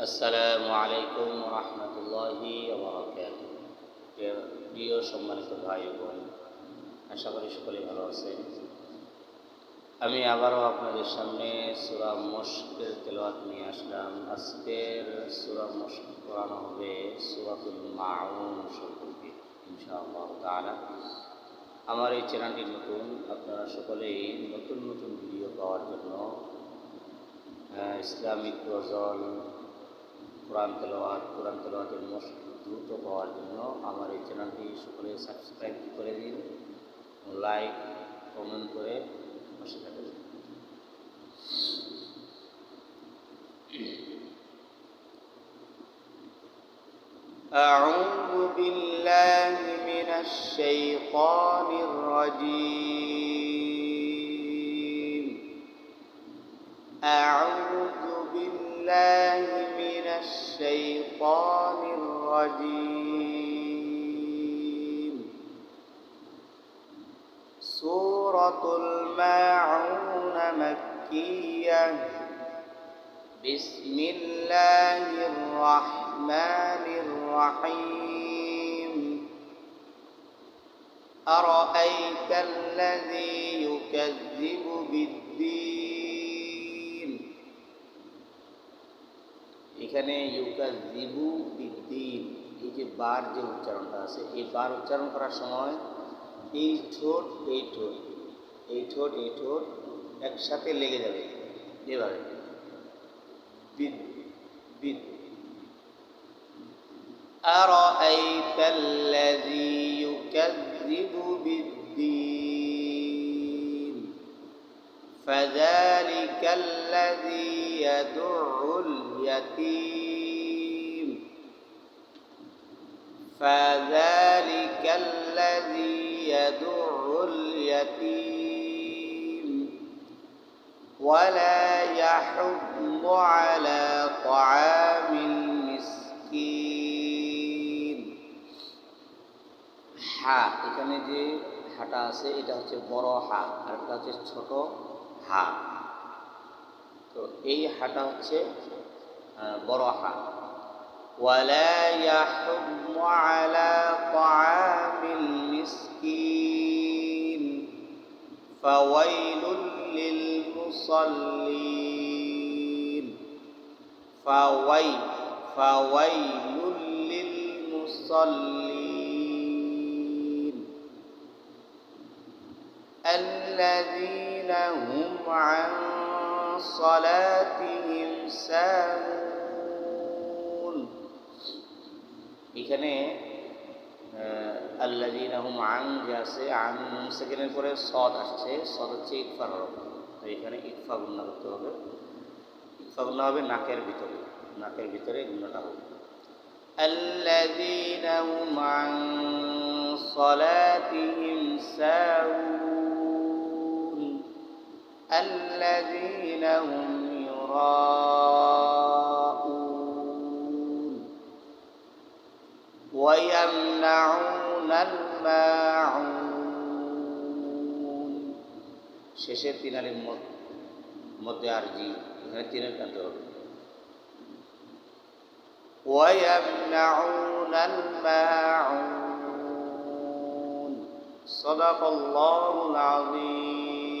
আসসালামু আলাইকুম রহমতুল্লাহি প্রিয় সম্মানিত ভাই বোন, আশা করি সকলে ভালো আছেন। আমি আবারও আপনাদের সামনে সুরা মস্কের তেলাওয়াত নিয়ে আসলাম। আজকের সুরা মস্ক করানো হবে সুরাতুল মাউন সম্পর্কে, ইনশাআল্লাহ তাআলা। আমার এই চ্যানেলটি নতুন, আপনারা সকলেই নতুন নতুন ভিডিও পাওয়ার জন্য ইসলামিক গজল কোরআন তেলাওয়াত কোরআন তেলাওয়াতের মস্ক দ্রুত পাওয়ার জন্য আমার এই চ্যানেলটি সকলে সাবস্ক্রাইব করে দিন লাইক কমেন্ট করে পাশে থাকবেন أعوذ بالله من الشيطان الرجيم أعوذ بالله من الشيطان الرجيم. سورة الماعون مكية. بسم الله الرحمن الرحيم. أرأيت الذي يكذب بالدين؟ এখানে ইউকাজিবু বিদ্দিন এই যে বার যে উচ্চারণটা আছে এই বার উচ্চারণ করার সময় এই ঠোঁট এই ঠোঁট এই ঠোঁট এই ঠোঁট একসাথে লেগে যাবে এভাবে বিদ বিদ أرأيت الذي يكذب بالدين فذلك الذي يدع اليتيم فذلك الذي يدع اليتيم ولا يحض على طعام المسكين হা এখানে যে হাটা আছে এটা হচ্ছে বড় হা আর একটা হচ্ছে ছোট হা তো এই হাটা হচ্ছে আহ, বড় হা ولا يحض على طعام المسكين فويل للمصلين فويل فويل للمصلين الذين هم عن صلاتهم ساهون এখানে আল্লাদিন হুম আং যে আছে আং সেকেন্ডের পরে সদ আসছে সদ হচ্ছে ইকফার হরফ তো এখানে ইকফা গুণা করতে হবে ইকফা গুণা হবে নাকের ভিতরে নাকের ভিতরে গুণাটা হবে الذين هم عن صلاتهم ساهون الذين هم يراءون ويمنعون الماعون শেষের তিনালির মধ্যে আর জি এখানে তিনের কানতে হবে ويمنعون الماعون صدق الله العظيم